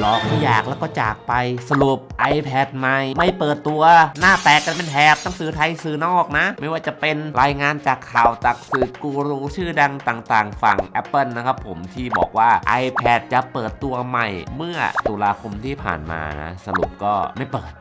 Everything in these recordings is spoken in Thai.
หลอกให้อยากแล้วก็จากไปสรุป iPad ใหม่ไม่เปิดตัวหน้าแตกกันเป็นแถบทั้งสื่อไทยสื่อนอกนะ ไม่ว่าจะเป็นรายงานจากข่าวจากสื่อกูรูชื่อดังต่างๆ ฝั่ง Apple นะครับผมที่บอกว่า iPad จะเปิดตัวใหม่ เมื่อตุลาคมที่ผ่านมานะ สรุปก็ไม่เปิด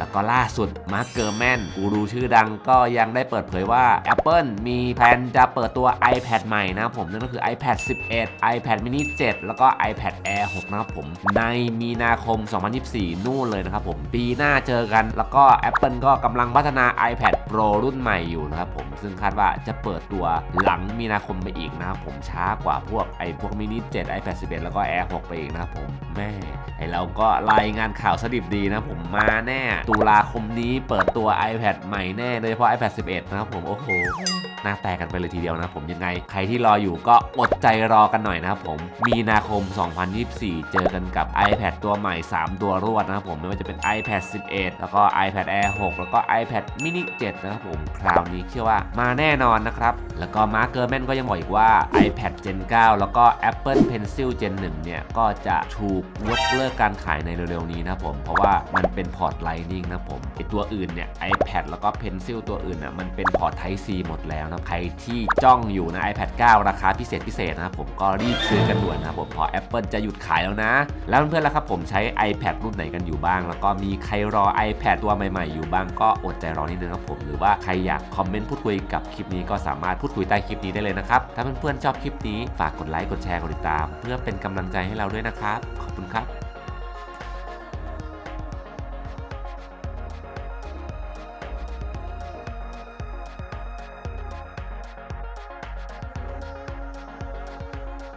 แล้วก็ล่าสุดมาร์คเกอร์แมนกูรูชื่อดังก็ยังได้เปิดเผยว่า Apple มีแผนจะเปิดตัว iPad ใหม่นะครับผมนั่นก็คือ iPad 11 iPad mini 7 แล้วก็ iPad Air 6 นะครับผมในมีนาคม 2024 นู่นเลยนะครับผม ปีหน้าเจอกัน แล้วก็ Apple ก็กำลังพัฒนา iPad Pro รุ่นใหม่อยู่นะครับผม ซึ่งคาดว่าจะเปิดตัวหลังมีนาคมไปอีกนะครับผมช้ากว่าพวกไอพวก mini 7 iPad 11 แล้วก็ Air 6 ไปอีกนะครับผมแม่ไอเราก็รายงานข่าวสดิบดีนะผมมาแน่ตุลาคมนี้เปิดตัว iPad ใหม่แน่โดยเฉพาะ iPad 11 นะครับผม โอ้โห หน้าแตกกันไปเลยทีเดียวนะครับผมยังไง ใครที่รออยู่ก็อดใจรอกันหน่อยนะครับผมมีนาคม 2024 เจอกันกับ iPad ตัวใหม่ 3 ตัวรวดนะครับผมไม่ว่าจะเป็น iPad 11 แล้วก็ iPad Air 6 แล้วก็ iPad mini 7 นะครับผมคราวนี้เชื่อว่ามาแน่นอนนะครับ แล้วก็มาร์เกอร์แมนก็ยังบอกอีกว่า iPad Gen 9 แล้วก็ Apple Pencil Gen 1 เนี่ย ก็จะถูกยกเลิกการขายในเร็วๆนี้นะครับผม เพราะว่ามันเป็นพอร์ต Lightning นะครับผมไอตัวอื่นเนี่ย iPad แล้วก็ Pencil ตัวอื่นน่ะมันเป็นพอร์ต Type C หมดแล้วนะใครที่จ้องอยู่นะ iPad 9 ราคาพิเศษพิเศษนะครับผมก็รีบซื้อกันด่วนนะครับผมเพอ Apple จะหยุดขายแล้วนะ แล้วเพื่อนๆล่ะครับผมใช้ iPad รุ่นไหนกันอยู่บ้าง แล้วก็มีใครรอ iPad ตัวใหม่ๆ อยู่บ้างก็อดใจรอนิดนึงครับผมหรือว่าใครอยากคอมเมนต์พูดคุยกับคลิปนี้ก็สามารถพูดคุยใต้คลิปนี้ได้เลยนะครับถ้าเพื่อนๆชอบคลิปนี้ฝากกดไลค์กดแชร์กดติดตาม เพื่อเป็นกำลังใจให้เราด้วยนะครับขอบคุณครับ